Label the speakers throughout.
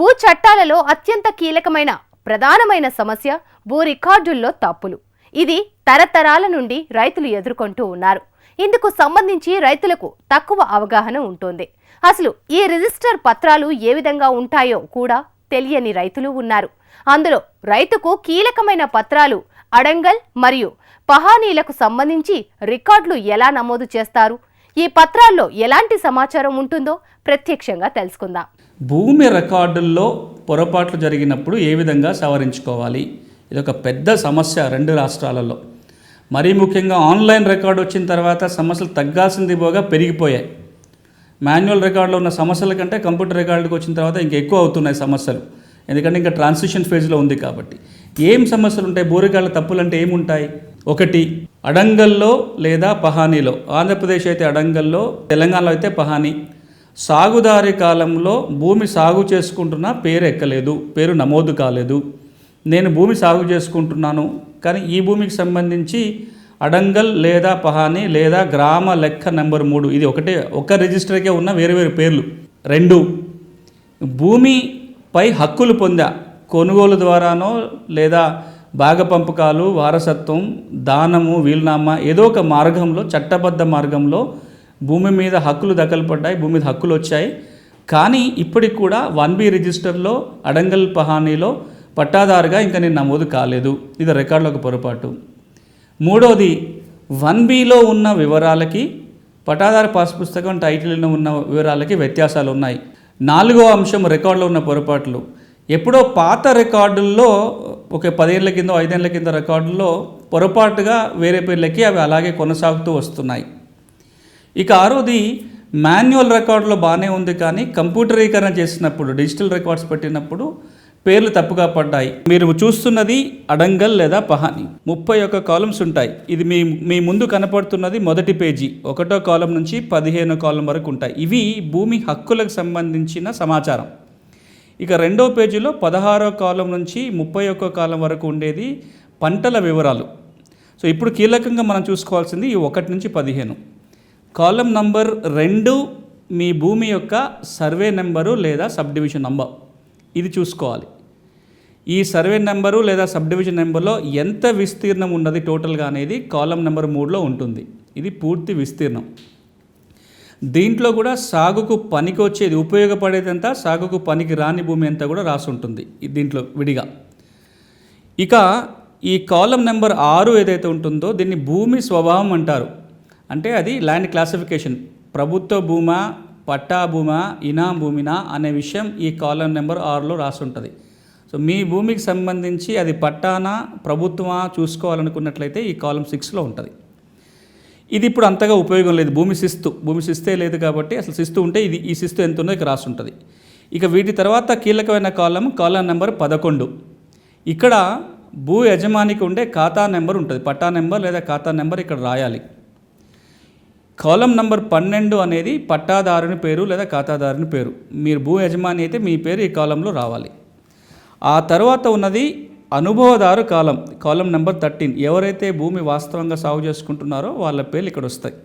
Speaker 1: భూ చట్టాలలో అత్యంత కీలకమైన ప్రధానమైన సమస్య భూ రికార్డుల్లో తప్పులు. ఇది తరతరాల నుండి రైతులు ఎదుర్కొంటూ ఉన్నారు. ఇందుకు సంబంధించి రైతులకు తక్కువ అవగాహన ఉంటుంది. అసలు ఈ రిజిస్టర్ పత్రాలు ఏ విధంగా ఉంటాయో కూడా తెలియని రైతులు ఉన్నారు. అందులో రైతుకు కీలకమైన పత్రాలు అడంగల్ మరియు పహానీలకు సంబంధించి రికార్డులు ఎలా నమోదు చేస్తారు? ఈ పత్రాల్లో ఎలాంటి సమాచారం ఉంటుందో ప్రత్యక్షంగా తెలుసుకుందాం.
Speaker 2: భూమి రికార్డుల్లో పొరపాట్లు జరిగినప్పుడు ఏ విధంగా సవరించుకోవాలి? ఇది ఒక పెద్ద సమస్య రెండు రాష్ట్రాలలో. మరీ ముఖ్యంగా ఆన్లైన్ రికార్డు వచ్చిన తర్వాత సమస్యలు తగ్గాల్సింది పోగా పెరిగిపోయాయి. మాన్యువల్ రికార్డులో ఉన్న సమస్యల కంటే కంప్యూటర్ రికార్డుకి వచ్చిన తర్వాత ఇంకా ఎక్కువ అవుతున్నాయి సమస్యలు. ఎందుకంటే ఇంకా ట్రాన్సిషన్ ఫేజ్లో ఉంది కాబట్టి. ఏం సమస్యలు ఉంటాయి? బోరికాళ్ళ తప్పులు అంటే ఏముంటాయి? ఒకటి అడంగల్లో లేదా పహానీలో. ఆంధ్రప్రదేశ్ అయితే అడంగల్లో తెలంగాణలో అయితే పహానీ. సాగుదారి కాలంలో భూమి సాగు చేసుకుంటున్నా పేరు ఎక్కలేదు పేరు నమోదు కాలేదు. నేను భూమి సాగు చేసుకుంటున్నాను కానీ ఈ భూమికి సంబంధించి అడంగల్ లేదా పహాని లేదా గ్రామ లెక్క నెంబర్ మూడు. ఇది ఒకటే ఒక రిజిస్టర్కే ఉన్న వేరు వేరు పేర్లు. రెండు భూమిపై హక్కులు పొందా కొనుగోలు ద్వారానో లేదా భాగ పంపకాలు వారసత్వం దానము వీలునామా ఏదో ఒక మార్గంలో చట్టబద్ధ మార్గంలో భూమి మీద హక్కులు దఖలుపడ్డాయి భూమి మీద హక్కులు వచ్చాయి. కానీ ఇప్పటికి కూడా వన్ బి రిజిస్టర్లో అడంగల్ పహానీలో పట్టాదారుగా ఇంకా నేను నమోదు కాలేదు. ఇది రికార్డులో ఒక పొరపాటు. మూడోది వన్ బిలో ఉన్న వివరాలకి పట్టాదారు పాస్ పుస్తకం టైటిల్లో ఉన్న వివరాలకి వ్యత్యాసాలు ఉన్నాయి. నాలుగో అంశం రికార్డులో ఉన్న పొరపాట్లు. ఎప్పుడో పాత రికార్డుల్లో ఒక పదేళ్ళ కింద ఐదేళ్ళ కింద రికార్డుల్లో పొరపాటుగా వేరే పేర్లకి అవి అలాగే కొనసాగుతూ వస్తున్నాయి. ఇక ఆరోది మాన్యువల్ రికార్డులో బాగానే ఉంది కానీ కంప్యూటరీకరణ చేసినప్పుడు డిజిటల్ రికార్డ్స్ పెట్టినప్పుడు పేర్లు తప్పుగా పడ్డాయి. మీరు చూస్తున్నది అడంగల్ లేదా పహాని. ముప్పై ఒక్క కాలమ్స్ ఉంటాయి. ఇది మీ మీ ముందు కనపడుతున్నది మొదటి పేజీ. ఒకటో కాలం నుంచి పదిహేనో కాలం వరకు ఉంటాయి. ఇవి భూమి హక్కులకు సంబంధించిన సమాచారం. ఇక రెండో పేజీలో పదహారో కాలం నుంచి ముప్పై ఒక్క కాలం వరకు ఉండేది పంటల వివరాలు. సో ఇప్పుడు కీలకంగా మనం చూసుకోవాల్సింది ఈ ఒకటి నుంచి పదిహేను. కాలం నంబర్ రెండు మీ భూమి యొక్క సర్వే నెంబరు లేదా సబ్ డివిజన్ నంబర్. ఇది చూసుకోవాలి. ఈ సర్వే నెంబరు లేదా సబ్ డివిజన్ నెంబర్లో ఎంత విస్తీర్ణం ఉన్నది టోటల్గా అనేది కాలం నెంబర్ మూడులో ఉంటుంది. ఇది పూర్తి విస్తీర్ణం. దీంట్లో కూడా సాగుకు పనికి వచ్చేది ఉపయోగపడేదంతా సాగుకు పనికి రాని భూమి అంతా కూడా రాసి ఉంటుంది దీంట్లో విడిగా. ఇక ఈ కాలం నెంబర్ ఆరు ఏదైతే ఉంటుందో దీన్ని భూమి స్వభావం అంటారు. అంటే అది ల్యాండ్ క్లాసిఫికేషన్ ప్రభుత్వ భూమా పట్టా భూమా ఇనా భూమినా అనే విషయం ఈ కాలం నెంబర్ ఆరులో రాసి ఉంటుంది సో మీ భూమికి సంబంధించి అది పట్టానా ప్రభుత్వమా చూసుకోవాలనుకున్నట్లయితే ఈ కాలం సిక్స్లో ఉంటుంది. ఇది ఇప్పుడు అంతగా ఉపయోగం లేదు. భూమి శిస్తు. భూమి శిస్తే లేదు కాబట్టి అసలు శిస్తు ఉంటే ఇది ఈ శిస్తు ఎంత ఉందో ఇక రాసి ఉంటుంది ఇక వీటి తర్వాత కీలకమైన కాలం కాలం నెంబర్ పదకొండు. ఇక్కడ భూ యజమానికి ఉండే ఖాతా నెంబర్ ఉంటుంది. పట్టా నెంబర్ లేదా ఖాతా నెంబర్ ఇక్కడ రాయాలి. కాలం నంబర్ పన్నెండు అనేది పట్టాదారుని పేరు లేదా ఖాతాదారుని పేరు. మీరు భూ యజమాని అయితే మీ పేరు ఈ కాలంలో రావాలి. ఆ తర్వాత ఉన్నది అనుభవదారు కాలం కాలం నెంబర్ థర్టీన్. ఎవరైతే భూమి వాస్తవంగా సాగు చేసుకుంటున్నారో వాళ్ళ పేర్లు ఇక్కడ వస్తాయి.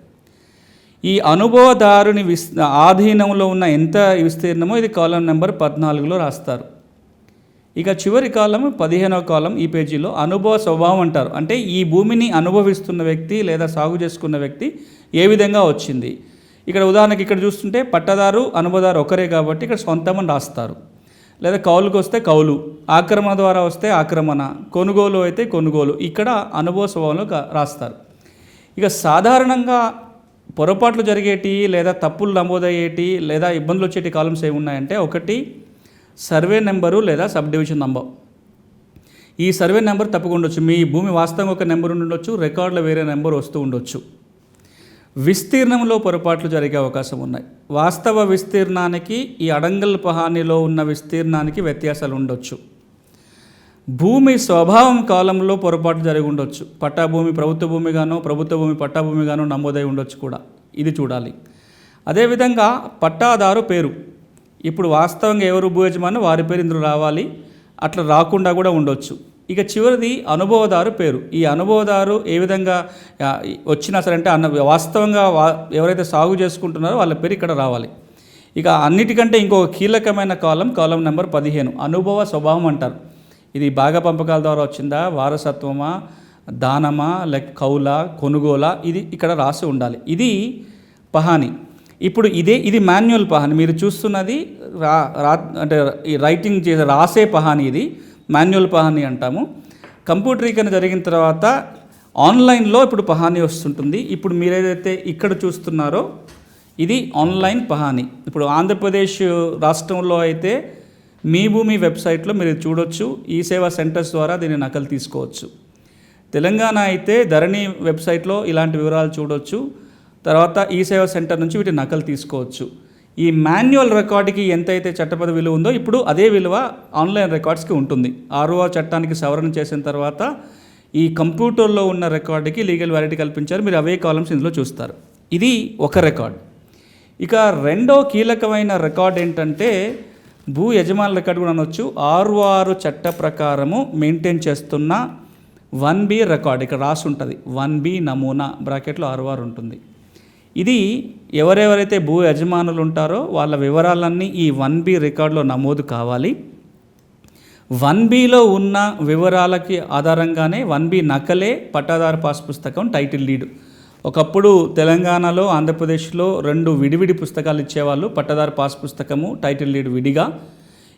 Speaker 2: ఈ అనుభవదారుని విస్ ఆధీనంలో ఉన్న ఎంత విస్తీర్ణమో ఇది కాలం నెంబర్ పద్నాలుగులో రాస్తారు. ఇక చివరి కాలం పదిహేనవ కాలం ఈ పేజీలో అనుభవ స్వభావం అంటారు. అంటే ఈ భూమిని అనుభవిస్తున్న వ్యక్తి లేదా సాగు చేసుకున్న వ్యక్తి ఏ విధంగా వచ్చింది? ఇక్కడ ఉదాహరణకి ఇక్కడ చూస్తుంటే పట్టదారు అనుభవదారు ఒకరే కాబట్టి ఇక్కడ సొంతమని రాస్తారు. లేదా కౌలుకు వస్తే కౌలు ఆక్రమణ ద్వారా వస్తే ఆక్రమణ కొనుగోలు అయితే కొనుగోలు ఇక్కడ అనుభవ స్వభావంలో కా- రాస్తారు. ఇక సాధారణంగా పొరపాట్లు జరిగేటి లేదా తప్పులు నమోదయ్యేటి లేదా ఇబ్బందులు వచ్చేటి కాలమ్స్ ఏమున్నాయంటే ఒకటి సర్వే నెంబరు లేదా సబ్ డివిజన్ నంబర్. ఈ సర్వే నెంబర్ తప్పకుండా మీ భూమి వాస్తవం ఒక నెంబర్ ఉండొచ్చు రికార్డులో వేరే నెంబర్ వస్తూ ఉండొచ్చు. విస్తీర్ణంలో పొరపాట్లు జరిగే అవకాశం ఉన్నాయి. వాస్తవ విస్తీర్ణానికి ఈ అడంగల్ పహానిలో ఉన్న విస్తీర్ణానికి వ్యత్యాసాలు ఉండొచ్చు. భూమి స్వభావం కాలంలో పొరపాటు జరిగి ఉండొచ్చు. పట్టాభూమి ప్రభుత్వ భూమిగానో ప్రభుత్వ భూమి పట్టాభూమిగానో నమోదై ఉండొచ్చు కూడా. ఇది చూడాలి. అదేవిధంగా పట్టాదారు పేరు. ఇప్పుడు వాస్తవంగా ఎవరు భూయజమాని వారి పేరు ఇందులో రావాలి. అట్లా రాకుండా కూడా ఉండొచ్చు. ఇక చివరిది అనుభవదారు పేరు. ఈ అనుభవదారు ఏ విధంగా వచ్చినా సరే అంటే అన్న వాస్తవంగా వా ఎవరైతే సాగు చేసుకుంటున్నారో వాళ్ళ పేరు ఇక్కడ రావాలి. ఇక అన్నిటికంటే ఇంకొక కీలకమైన కాలం కాలం నెంబర్ పదిహేను. అనుభవ స్వభావం అంటారు. ఇది బాగా పంపకాల ద్వారా వచ్చిందా? వారసత్వమా? దానమా? లేక కౌల? కొనుగోలా? ఇది ఇక్కడ రాసి ఉండాలి. ఇది పహాని. ఇప్పుడు ఇదే ఇది మాన్యువల్ పహాని. మీరు చూస్తున్నది రా రా అంటే ఈ రైటింగ్ చేసే రాసే పహాని ఇది మాన్యువల్ పహాని అంటాము. కంప్యూటరీకరణ జరిగిన తర్వాత ఆన్లైన్లో ఇప్పుడు పహాని వస్తుంటుంది. ఇప్పుడు మీరు ఏదైతే ఇక్కడ చూస్తున్నారో ఇది ఆన్లైన్ పహాని. ఇప్పుడు ఆంధ్రప్రదేశ్ రాష్ట్రంలో అయితే మీ భూమి వెబ్సైట్లో మీరు చూడొచ్చు. ఈ సేవా సెంటర్స్ ద్వారా దీన్ని నకలు తీసుకోవచ్చు. తెలంగాణ అయితే ధరణి వెబ్సైట్లో ఇలాంటి వివరాలు చూడొచ్చు. తర్వాత ఈ సేవా సెంటర్ నుంచి వీటి నకలు తీసుకోవచ్చు. ఈ మాన్యువల్ రికార్డుకి ఎంతైతే చట్టపద విలువ ఉందో ఇప్పుడు అదే విలువ ఆన్లైన్ రికార్డ్స్కి ఉంటుంది. ఆర్ఓ చట్టానికి సవరణ చేసిన తర్వాత ఈ కంప్యూటర్లో ఉన్న రికార్డుకి లీగల్ వ్యాలిటీ కల్పించారు. మీరు అవే కాలమ్స్ ఇందులో చూస్తారు. ఇది ఒక రికార్డ్. ఇక రెండో కీలకమైన రికార్డ్ ఏంటంటే భూ యజమానుల రికార్డు కూడా అనొచ్చు. ఆరు ఆరు చట్ట ప్రకారము మెయింటైన్ చేస్తున్న వన్ బి రికార్డ్. ఇక్కడ రాసి ఉంటుంది వన్ బి నమూనా బ్రాకెట్లో ఆరు ఆరు ఉంటుంది. ఇది ఎవరెవరైతే భూ యజమానులు ఉంటారో వాళ్ళ వివరాలన్నీ ఈ వన్ బి రికార్డులో నమోదు కావాలి. వన్ బిలో ఉన్న వివరాలకి ఆధారంగానే వన్ బి నకలే పట్టాదారు పాస్ పుస్తకం టైటిల్ లీడ్ ఒకప్పుడు తెలంగాణలో ఆంధ్రప్రదేశ్లో రెండు విడివిడి పుస్తకాలు ఇచ్చేవాళ్ళు పట్టదారు పాస్ పుస్తకము టైటిల్ లీడ్ విడిగా.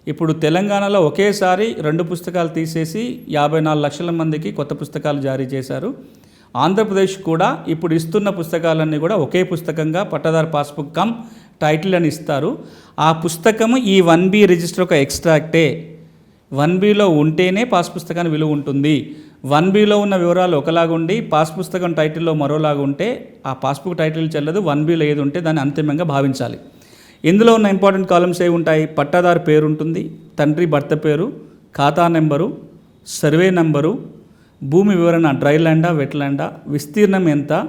Speaker 2: ఇప్పుడు తెలంగాణలో ఒకేసారి రెండు పుస్తకాలు తీసేసి యాభై నాలుగు లక్షల మందికి కొత్త పుస్తకాలు జారీ చేశారు. ఆంధ్రప్రదేశ్ కూడా ఇప్పుడు ఇస్తున్న పుస్తకాలన్నీ కూడా ఒకే పుస్తకంగా పట్టదారు పాస్బుక్ కమ్ టైటిల్ అని ఇస్తారు. ఆ పుస్తకము ఈ వన్ బి రిజిస్టర్ ఒక ఎక్స్ట్రాక్టే. వన్ బిలో ఉంటేనే పాస్ పుస్తకానికి విలువ ఉంటుంది. వన్ బిలో ఉన్న వివరాలు ఒకలాగుండి పాస్ పుస్తకం టైటిల్లో మరోలాగా ఉంటే ఆ పాస్బుక్ టైటిల్ చెల్లదు వన్ బిలో ఏది ఉంటే దాన్ని అంతిమంగా భావించాలి. ఇందులో ఉన్న ఇంపార్టెంట్ కాలమ్స్ ఏవి ఉంటాయి? పట్టాదారు పేరు ఉంటుంది తండ్రి భర్త పేరు ఖాతా నెంబరు సర్వే నెంబరు భూమి వివరణ డ్రై ల్యాండా వెట్ ల్యాండా విస్తీర్ణం ఎంత?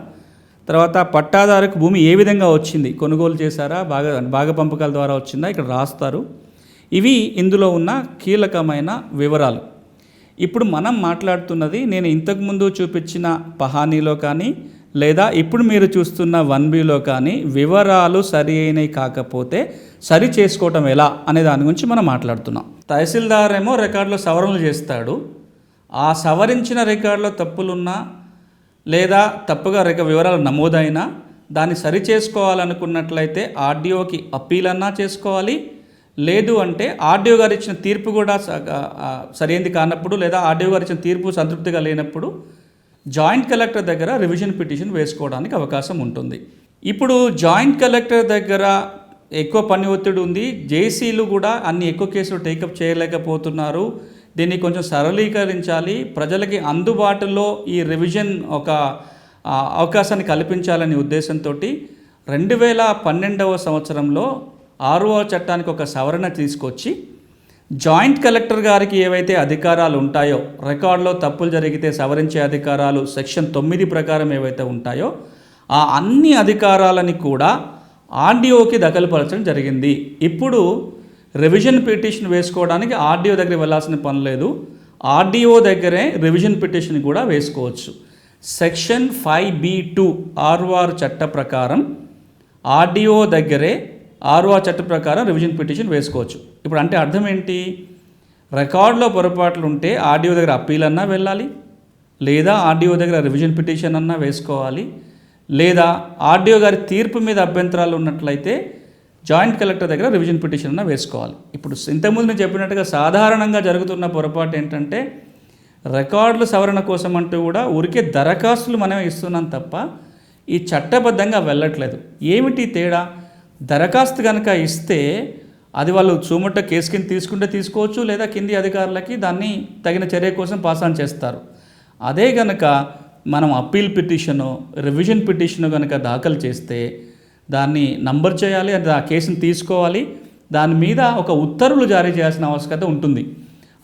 Speaker 2: తర్వాత పట్టాదారుకు భూమి ఏ విధంగా వచ్చింది? కొనుగోలు చేశారా? బాగా బాగా పంపకాల ద్వారా వచ్చిందా? ఇక్కడ రాస్తారు. ఇవి ఇందులో ఉన్న కీలకమైన వివరాలు. ఇప్పుడు మనం మాట్లాడుతున్నది నేను ఇంతకుముందు చూపించిన పహానీలో కానీ లేదా ఇప్పుడు మీరు చూస్తున్న వన్ బిలో కానీ వివరాలు సరి అయినవి కాకపోతే సరి చేసుకోవటం ఎలా? అనే దాని గురించి మనం మాట్లాడుతున్నాం. తహసీల్దార్ ఏమో రికార్డులో సవరణలు చేస్తాడు. ఆ సవరించిన రికార్డులో తప్పులున్నా లేదా తప్పుగా రిక వివరాలు నమోదైనా దాన్ని సరి చేసుకోవాలనుకున్నట్లయితే ఆర్డీఓకి అప్పీల్ అన్నా చేసుకోవాలి. లేదు అంటే ఆర్డీఓ గారు ఇచ్చిన తీర్పు కూడా స- కానప్పుడు లేదా ఆర్డీఓ గారు ఇచ్చిన తీర్పు సంతృప్తిగా లేనప్పుడు జాయింట్ కలెక్టర్ దగ్గర రివిజన్ పిటిషన్ వేసుకోవడానికి అవకాశం ఉంటుంది. ఇప్పుడు జాయింట్ కలెక్టర్ దగ్గర ఎక్కువ పని ఒత్తిడి ఉంది. జేసీలు కూడా అన్ని ఎక్కువ కేసులు టేకప్ చేయలేకపోతున్నారు. దీన్ని కొంచెం సరళీకరించాలి. ప్రజలకి అందుబాటులో ఈ రివిజన్ ఒక అవకాశాన్ని కల్పించాలనే ఉద్దేశంతో రెండు వేల పన్నెండవ సంవత్సరంలో ఆర్ఓ చట్టానికి ఒక సవరణ తీసుకొచ్చి జాయింట్ కలెక్టర్ గారికి ఏవైతే అధికారాలు ఉంటాయో రికార్డులో తప్పులు జరిగితే సవరించే అధికారాలు సెక్షన్ తొమ్మిది ప్రకారం ఏవైతే ఉంటాయో ఆ అన్ని అధికారాలని కూడా ఆర్డీఓకి దఖలుపరచడం జరిగింది. ఇప్పుడు రివిజన్ పిటిషన్ వేసుకోవడానికి ఆర్డీఓ దగ్గర వెళ్ళాల్సిన పని లేదు. ఆర్డీఓ దగ్గరే రివిజన్ పిటిషన్ కూడా వేసుకోవచ్చు. Section five B two ROR చట్ట ప్రకారం ఆర్డీఓ దగ్గరే ఆర్ఓఆర్ చట్ట ప్రకారం రివిజన్ పిటిషన్ వేసుకోవచ్చు. ఇప్పుడు అంటే అర్థం ఏంటి? రికార్డులో పొరపాట్లు ఉంటే ఆర్డీఓ దగ్గర అప్పీల్ అన్నా వెళ్ళాలి. లేదా ఆర్డీఓ దగ్గర రివిజన్ పిటిషన్ అన్నా వేసుకోవాలి. లేదా ఆర్డీఓ గారి తీర్పు మీద అభ్యంతరాలు ఉన్నట్లయితే జాయింట్ కలెక్టర్ దగ్గర రివిజన్ పిటిషన్ అన్న వేసుకోవాలి. ఇప్పుడు ఇంతకుముందు నేను చెప్పినట్టుగా సాధారణంగా జరుగుతున్న పొరపాటు ఏంటంటే రికార్డుల సవరణ కోసం అంటూ కూడా ఊరికే దరఖాస్తులు మనమే ఇస్తున్నాం తప్ప ఈ చట్టబద్ధంగా వెళ్ళట్లేదు. ఏమిటి తేడా? దరఖాస్తు కనుక ఇస్తే అది వాళ్ళు చూమట కేసు కింద తీసుకుంటే తీసుకోవచ్చు లేదా కింది అధికారులకి దాన్ని తగిన చర్య కోసం పాస్ ఆన్ చేస్తారు. అదే కనుక మనం అప్పీల్ పిటిషను రివిజన్ పిటిషను కనుక దాఖలు చేస్తే దాన్ని నంబర్ చేయాలి అది ఆ కేసుని తీసుకోవాలి. దాని మీద ఒక ఉత్తర్వులు జారీ చేయాల్సిన ఆవశ్యకత ఉంటుంది.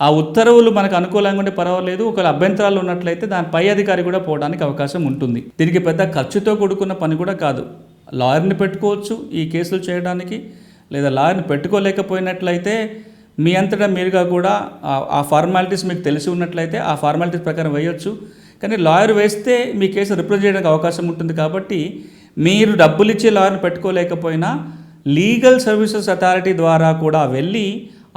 Speaker 2: ఆ ఉత్తర్వులు మనకు అనుకూలంగా ఉంటే పర్వాలేదు ఒకవేళ అభ్యంతరాలు ఉన్నట్లయితే దాని పై అధికారి కూడా పోవడానికి అవకాశం ఉంటుంది. దీనికి పెద్ద ఖర్చుతో కూడుకున్న పని కూడా కాదు. లాయర్ని పెట్టుకోవచ్చు ఈ కేసులు చేయడానికి లేదా లాయర్ని పెట్టుకోలేకపోయినట్లయితే మీ అంతటా మీరుగా కూడా ఆ- ఆ ఫార్మాలిటీస్ మీకు తెలిసి ఉన్నట్లయితే ఆ ఫార్మాలిటీస్ ప్రకారం వేయొచ్చు. కానీ లాయర్ వేస్తే మీ కేసు రిప్రజెంట్ చేయడానికి అవకాశం ఉంటుంది కాబట్టి మీరు డబ్బులు ఇచ్చి లాయర్ని పెట్టుకోలేకపోయినా లీగల్ సర్వీసెస్ అథారిటీ ద్వారా కూడా వెళ్ళి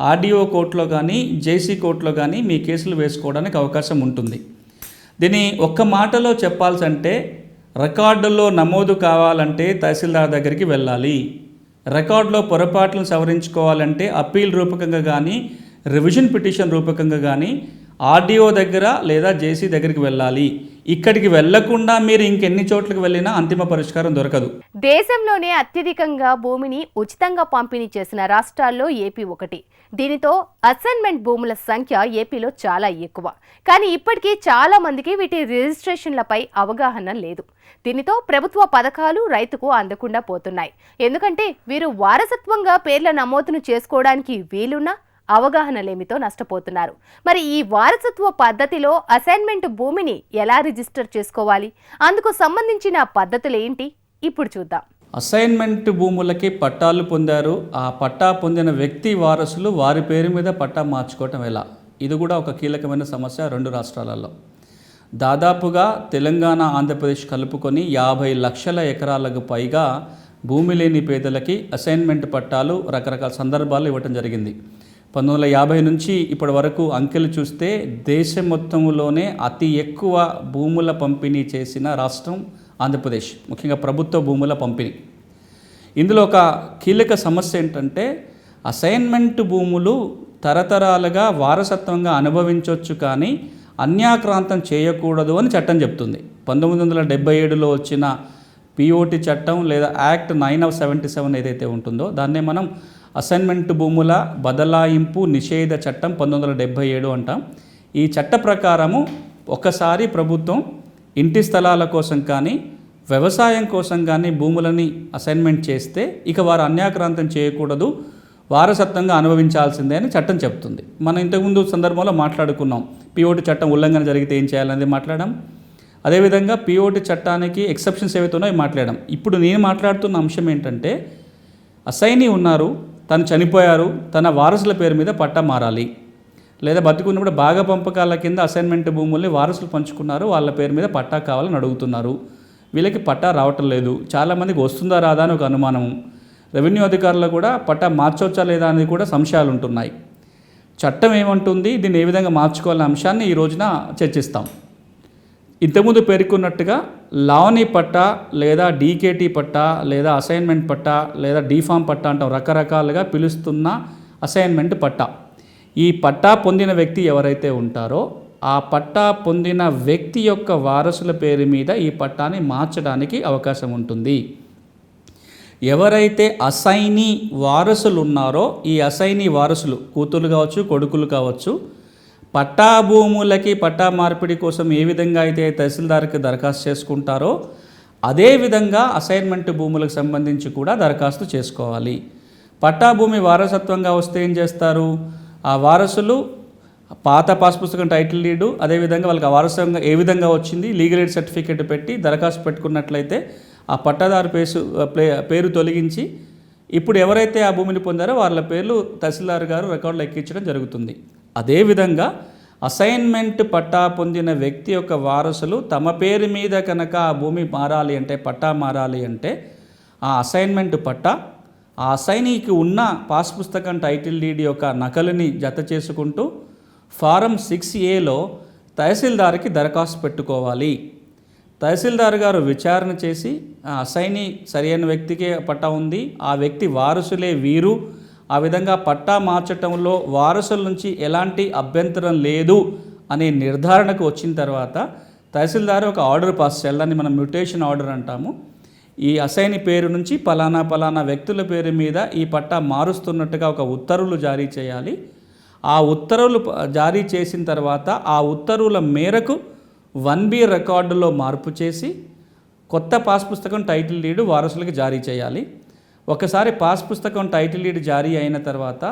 Speaker 2: ఆర్డీఓ కోర్టులో కానీ జేసీ కోర్టులో కానీ మీ కేసులు వేసుకోవడానికి అవకాశం ఉంటుంది. దీని ఒక్క మాటలో చెప్పాల్సంటే రికార్డుల్లో నమోదు కావాలంటే తహసీల్దార్ దగ్గరికి వెళ్ళాలి. రికార్డులో పొరపాట్లను సవరించుకోవాలంటే అప్పీల్ రూపకంగా కానీ రివిజన్ పిటిషన్ రూపకంగా కానీ ఆర్డీఓ దగ్గర లేదా జేసీ దగ్గరికి వెళ్ళాలి. ఇక్కడికి వెళ్ళకుండా మీరు ఇంకెన్ని చోట్లకు వెళ్ళినా అంతిమ పరిష్కారం దొరకదు.
Speaker 1: దేశంలోనే అత్యధికంగా భూమిని ఉచితంగా పంపిణీ చేసిన రాష్ట్రాల్లో ఏపీ ఒకటి. దీనితో అసైన్మెంట్ భూముల సంఖ్య ఏపీలో చాలా ఎక్కువ. కానీ ఇప్పటికీ చాలా మందికి వీటి రిజిస్ట్రేషన్లపై అవగాహన లేదు. దీనితో ప్రభుత్వ పథకాలు రైతుకు అందకుండా పోతున్నాయి. ఎందుకంటే వీరు వారసత్వంగా పేర్ల నమోదును చేసుకోవడానికి వీలున్నా అవగాహన లేమితో నష్టపోతున్నారు. మరి ఈ వారసత్వ పద్ధతిలో అసైన్మెంట్ భూమిని ఎలా రిజిస్టర్ చేసుకోవాలి? అందుకు సంబంధించిన పద్ధతులు ఏంటి ఇప్పుడు చూద్దాం.
Speaker 2: అసైన్మెంట్ భూములకి పట్టాలు పొందారు. ఆ పట్టా పొందిన వ్యక్తి వారసులు వారి పేరు మీద పట్టా మార్చుకోవటం ఎలా? ఇది కూడా ఒక కీలకమైన సమస్య రెండు రాష్ట్రాలలో. దాదాపుగా తెలంగాణ ఆంధ్రప్రదేశ్ కలుపుకొని యాభై లక్షల ఎకరాలకు పైగా భూమి లేని పేదలకి అసైన్మెంట్ పట్టాలు రకరకాల సందర్భాలు ఇవ్వటం జరిగింది. పంతొమ్మిది వందల యాభై నుంచి ఇప్పటి వరకు అంకెలు చూస్తే దేశం మొత్తంలోనే అతి ఎక్కువ భూముల పంపిణీ చేసిన రాష్ట్రం ఆంధ్రప్రదేశ్ ముఖ్యంగా ప్రభుత్వ భూముల పంపిణీ. ఇందులో ఒక కీలక సమస్య ఏంటంటే అసైన్మెంట్ భూములు తరతరాలుగా వారసత్వంగా అనుభవించవచ్చు కానీ అన్యాక్రాంతం చేయకూడదు అని చట్టం చెప్తుంది. పంతొమ్మిది వందల డెబ్బై ఏడులో వచ్చిన పిఓటి చట్టం లేదా act nine of seventy seven ఏదైతే ఉంటుందో దాన్నే మనం అసైన్మెంట్ భూముల బదలాయింపు నిషేధ చట్టం పంతొమ్మిది వందల ఏడు అంటాం. ఈ చట్ట ప్రకారము ఒకసారి ప్రభుత్వం ఇంటి స్థలాల కోసం కానీ వ్యవసాయం కోసం కానీ భూములని అసైన్మెంట్ చేస్తే ఇక వారు అన్యాక్రాంతం చేయకూడదు వారసత్వంగా అనుభవించాల్సిందే అని చట్టం చెప్తుంది. మనం ఇంతకుముందు సందర్భంలో మాట్లాడుకున్నాం. పిఓటి చట్టం ఉల్లంఘన జరిగితే ఏం చేయాలనేది మాట్లాడాం. అదేవిధంగా పిఓటి చట్టానికి ఎక్సెప్షన్స్ ఏవైతే ఉన్నాయో మాట్లాడాం. ఇప్పుడు నేను మాట్లాడుతున్న అంశం ఏంటంటే అసైనీ ఉన్నారు తను చనిపోయారు తన వారసుల పేరు మీద పట్టా మారాలి. లేదా బతుకున్నప్పుడు బాగా పంపకాల కింద అసైన్మెంట్ భూముల్ని వారసులు పంచుకున్నారు వాళ్ళ పేరు మీద పట్టా కావాలని అడుగుతున్నారు. వీళ్ళకి పట్టా రావటం లేదు. చాలామందికి వస్తుందా రాదా అని ఒక అనుమానం. రెవెన్యూ అధికారులు కూడా పట్టా మార్చవచ్చా లేదా అనేది కూడా సంశయాలు ఉంటున్నాయి. చట్టం ఏమంటుంది? దీన్ని ఏ విధంగా మార్చుకోవాలనే అంశాన్ని ఈ రోజున చర్చిస్తాం. ఇంతకుముందు పేర్కొన్నట్టుగా లావణి పట్టా లేదా డీకేటీ పట్టా లేదా అసైన్మెంట్ పట్టా లేదా డీఫామ్ పట్టా అంటాం రకరకాలుగా పిలుస్తున్న అసైన్మెంట్ పట్టా. ఈ పట్టా పొందిన వ్యక్తి ఎవరైతే ఉంటారో ఆ పట్టా పొందిన వ్యక్తి యొక్క వారసుల పేరు మీద ఈ పట్టాని మార్చడానికి అవకాశం ఉంటుంది. ఎవరైతే అసైనీ వారసులు ఉన్నారో ఈ అసైనీ వారసులు కూతురు కావచ్చు కొడుకులు కావచ్చు పట్టా భూములకి పట్టా మార్పిడి కోసం ఏ విధంగా అయితే తహసీల్దార్కి దరఖాస్తు చేసుకుంటారో అదే విధంగా అసైన్మెంట్ భూములకు సంబంధించి కూడా దరఖాస్తు చేసుకోవాలి. పట్టా భూమి వారసత్వంగా వస్తే ఏం చేస్తారు? ఆ వారసులు పాత పాస్ పుస్తకం టైటిల్ డీడు అదేవిధంగా వాళ్ళకి ఆ వారసత్వంగా ఏ విధంగా వచ్చింది లీగల్ ఎయిడ్ సర్టిఫికేట్ పెట్టి దరఖాస్తు పెట్టుకున్నట్లయితే ఆ పట్టాదారు పేసు ప్లే- పేరు తొలగించి ఇప్పుడు ఎవరైతే ఆ భూమిని పొందారో వాళ్ళ పేర్లు తహసీల్దార్ గారు రికార్డులు ఎక్కించడం జరుగుతుంది. అదేవిధంగా అసైన్మెంట్ పట్టా పొందిన వ్యక్తి యొక్క వారసులు తమ పేరు మీద కనుక ఆ భూమి మారాలి అంటే పట్టా మారాలి అంటే ఆ అసైన్మెంట్ పట్టా ఆ అసైనీకి ఉన్న పాస్ పుస్తకం టైటిల్ డీడ్ యొక్క నకలుని జత చేసుకుంటూ ఫారం సిక్స్ ఏలో తహసీల్దార్కి దరఖాస్తు పెట్టుకోవాలి. తహసీల్దార్ గారు విచారణ చేసి ఆ అసైని సరైన వ్యక్తికే పట్టా ఉంది ఆ వ్యక్తి వారసులే వీరు ఆ విధంగా పట్టా మార్చటంలో వారసుల నుంచి ఎలాంటి అభ్యంతరం లేదు అనే నిర్ధారణకు వచ్చిన తర్వాత తహసీల్దార్ ఒక ఆర్డర్ పాస్ చేయాలి దాన్ని మనం మ్యూటేషన్ ఆర్డర్ అంటాము. ఈ అసైని పేరు నుంచి పలానా పలానా వ్యక్తుల పేరు మీద ఈ పట్టా మారుస్తున్నట్టుగా ఒక ఉత్తర్వులు జారీ చేయాలి. ఆ ఉత్తర్వులు జారీ చేసిన తర్వాత ఆ ఉత్తర్వుల మేరకు వన్ బి రికార్డులో మార్పు చేసి కొత్త పాస్ పుస్తకం టైటిల్ లీడ్ వారసులకు జారీ చేయాలి. ఒకసారి పాస్ పుస్తకం టైటిల్ లీడ్ జారీ అయిన తర్వాత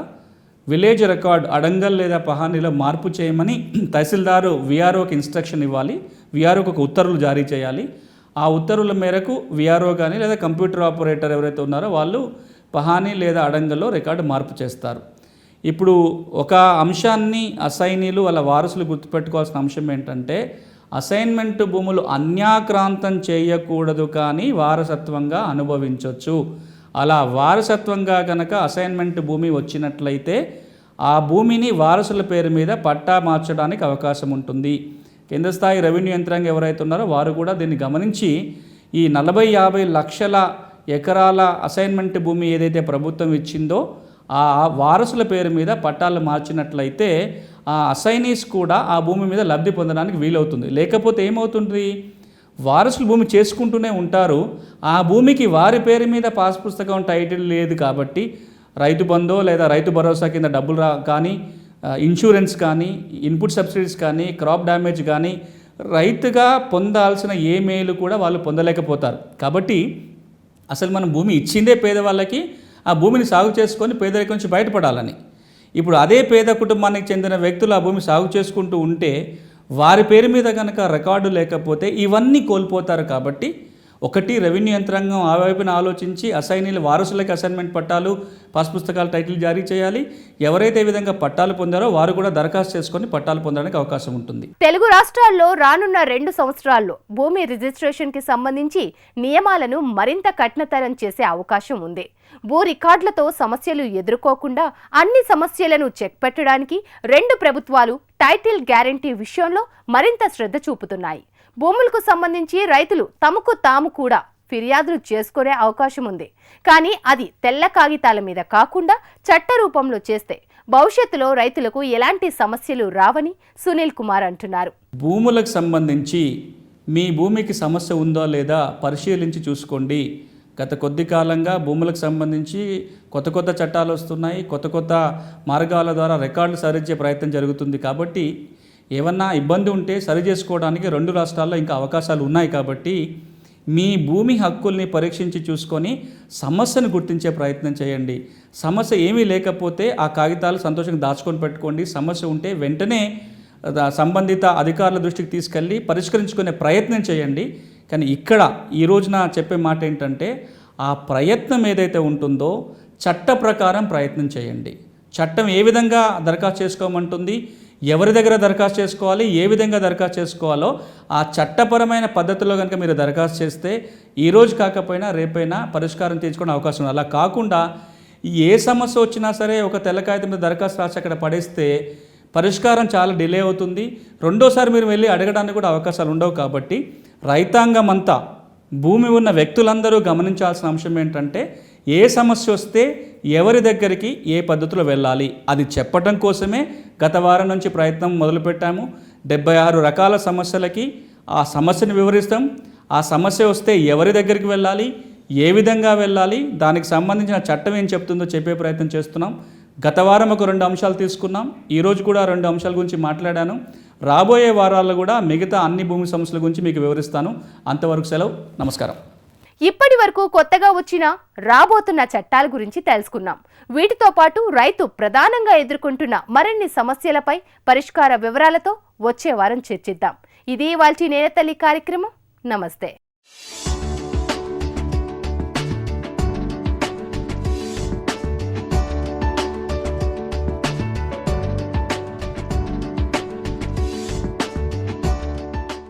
Speaker 2: విలేజ్ రికార్డ్ అడంగల్ లేదా పహానీలో మార్పు చేయమని తహసీల్దారు విఆర్ఓకి ఇన్స్ట్రక్షన్ ఇవ్వాలి. విఆర్ఓకి ఒక ఉత్తర్వులు జారీ చేయాలి. ఆ ఉత్తర్వుల మేరకు విఆర్ఓ కానీ లేదా కంప్యూటర్ ఆపరేటర్ ఎవరైతే ఉన్నారో వాళ్ళు పహానీ లేదా అడంగల్లో రికార్డు మార్పు చేస్తారు. ఇప్పుడు ఒక అంశాన్ని అసైనీలు వాళ్ళ వారసులు గుర్తుపెట్టుకోవాల్సిన అంశం ఏంటంటే అసైన్మెంట్ భూములు అన్యాక్రాంతం చేయకూడదు కానీ వారసత్వంగా అనుభవించవచ్చు అలా వారసత్వంగా కనుక అసైన్మెంట్ భూమి వచ్చినట్లయితే ఆ భూమిని వారసుల పేరు మీద పట్టా మార్చడానికి అవకాశం ఉంటుంది. కింద స్థాయి రెవెన్యూ యంత్రాంగం ఎవరైతే ఉన్నారో వారు కూడా దీన్ని గమనించి ఈ నలభై యాభై లక్షల ఎకరాల అసైన్మెంట్ భూమి ఏదైతే ప్రభుత్వం ఇచ్చిందో ఆ వారసుల పేరు మీద పట్టాలు మార్చినట్లయితే ఆ అసైనీస్ కూడా ఆ భూమి మీద లబ్ధి పొందడానికి వీలవుతుంది. లేకపోతే ఏమవుతుంది? వారసులు భూమి చేసుకుంటూనే ఉంటారు. ఆ భూమికి వారి పేరు మీద పాస్ పుస్తకం టైటిల్ లేదు కాబట్టి రైతు బంధో లేదా రైతు భరోసా కింద డబ్బులు రా కానీ ఇన్సూరెన్స్ కానీ ఇన్పుట్ సబ్సిడీస్ కానీ క్రాప్ డ్యామేజ్ కానీ రైతుగా పొందాల్సిన ఏ మేలు కూడా వాళ్ళు పొందలేకపోతారు. కాబట్టి అసలు మనం భూమి ఇచ్చిందే పేదవాళ్ళకి ఆ భూమిని సాగు చేసుకొని పేదరికం నుంచి బయటపడాలని. ఇప్పుడు అదే పేద కుటుంబానికి చెందిన వ్యక్తులు ఆ భూమి సాగు చేసుకుంటూ ఉంటే వారి పేరు మీద కనుక రికార్డు లేకపోతే ఇవన్నీ కోల్పోతారు కాబట్టి ఒకటి రెవెన్యూ యంత్రాంగం ఆ వైపున ఆలోచించి అసైనీలు వారసులకి అసైన్మెంట్ పట్టాలు పాస్ పుస్తకాలు టైటిల్ జారీ చేయాలి. ఎవరైతే ఈ విధంగా పట్టాలు పొందారో వారు కూడా దరఖాస్తు చేసుకుని పట్టాలు పొందడానికి అవకాశం ఉంటుంది.
Speaker 1: తెలుగు రాష్ట్రాల్లో రానున్న రెండు సంవత్సరాల్లో భూమి రిజిస్ట్రేషన్కి సంబంధించి నియమాలను మరింత కఠినతరం చేసే అవకాశం ఉంది. భూ రికార్డులతో సమస్యలు ఎదుర్కోకుండా అన్ని సమస్యలను చెక్ పెట్టడానికి రెండు ప్రభుత్వాలు టైటిల్ గ్యారంటీ విషయంలో మరింత శ్రద్ధ చూపుతున్నాయి. భూములకు సంబంధించి రైతులు తమకు తాము కూడా ఫిర్యాదులు చేసుకునే అవకాశం ఉంది. కానీ అది తెల్ల కాగితాల మీద కాకుండా చట్ట రూపంలో చేస్తే భవిష్యత్తులో రైతులకు ఎలాంటి సమస్యలు రావని సునీల్ కుమార్ అంటున్నారు.
Speaker 2: భూములకు సంబంధించి మీ భూమికి సమస్య ఉందో లేదా పరిశీలించి చూసుకోండి. గత కొద్ది కాలంగా భూములకు సంబంధించి కొత్త కొత్త చట్టాలు వస్తున్నాయి. కొత్త కొత్త మార్గాల ద్వారా రికార్డులు సరిచే ప్రయత్నం జరుగుతుంది కాబట్టి ఏమన్నా ఇబ్బంది ఉంటే సరి చేసుకోవడానికి రెండు రాష్ట్రాల్లో ఇంకా అవకాశాలు ఉన్నాయి కాబట్టి మీ భూమి హక్కుల్ని పరీక్షించి చూసుకొని సమస్యను గుర్తించే ప్రయత్నం చేయండి. సమస్య ఏమీ లేకపోతే ఆ కాగితాలు సంతోషంగా దాచుకొని పెట్టుకోండి. సమస్య ఉంటే వెంటనే సంబంధిత అధికారుల దృష్టికి తీసుకెళ్ళి పరిష్కరించుకునే ప్రయత్నం చేయండి. కానీ ఇక్కడ ఈ రోజున చెప్పే మాట ఏంటంటే ఆ ప్రయత్నం ఏదైతే ఉంటుందో చట్ట ప్రకారం ప్రయత్నం చేయండి. చట్టం ఏ విధంగా దరఖాస్తు చేసుకోమంటుంది? ఎవరి దగ్గర దరఖాస్తు చేసుకోవాలి ఏ విధంగా దరఖాస్తు చేసుకోవాలో ఆ చట్టపరమైన పద్ధతిలో కనుక మీరు దరఖాస్తు చేస్తే ఈరోజు కాకపోయినా రేపైనా పరిష్కారం తీర్చుకునే అవకాశం ఉంది. అలా కాకుండా ఏ సమస్య వచ్చినా సరే ఒక తెల్ల కాగితం మీద దరఖాస్తు రాసి అక్కడ పడేస్తే పరిష్కారం చాలా డిలే అవుతుంది. రెండోసారి మీరు వెళ్ళి అడగడానికి కూడా అవకాశాలు ఉండవు కాబట్టి రైతాంగం అంతా భూమి ఉన్న వ్యక్తులందరూ గమనించాల్సిన అంశం ఏంటంటే ఏ సమస్య వస్తే ఎవరి దగ్గరికి ఏ పద్ధతిలో వెళ్ళాలి? అది చెప్పటం కోసమే గత వారం నుంచి ప్రయత్నం మొదలుపెట్టాము. డెబ్బై ఆరు రకాల సమస్యలకి ఆ సమస్యను వివరిస్తాం. ఆ సమస్య వస్తే ఎవరి దగ్గరికి వెళ్ళాలి? ఏ విధంగా వెళ్ళాలి? దానికి సంబంధించిన చట్టం ఏం చెప్తుందో చెప్పే ప్రయత్నం చేస్తున్నాం. గత వారం ఒక రెండు అంశాలు తీసుకున్నాం. ఈరోజు కూడా రెండు అంశాల గురించి మాట్లాడాను. రాబోయే వారాల్లో కూడా మిగతా అన్ని భూమి సమస్యల గురించి మీకు వివరిస్తాను. అంతవరకు సెలవు. నమస్కారం.
Speaker 1: ఇప్పటి వరకు కొత్తగా వచ్చిన రాబోతున్న చట్టాల గురించి తెలుసుకున్నాం వీటితో పాటు రైతు ప్రధానంగా ఎదుర్కొంటున్న మరిన్ని సమస్యలపై పరిష్కార వివరాలతో వచ్చే వారం చర్చిద్దాం. ఇది వాళ్ళ నేనతల్లి కార్యక్రమం. నమస్తే.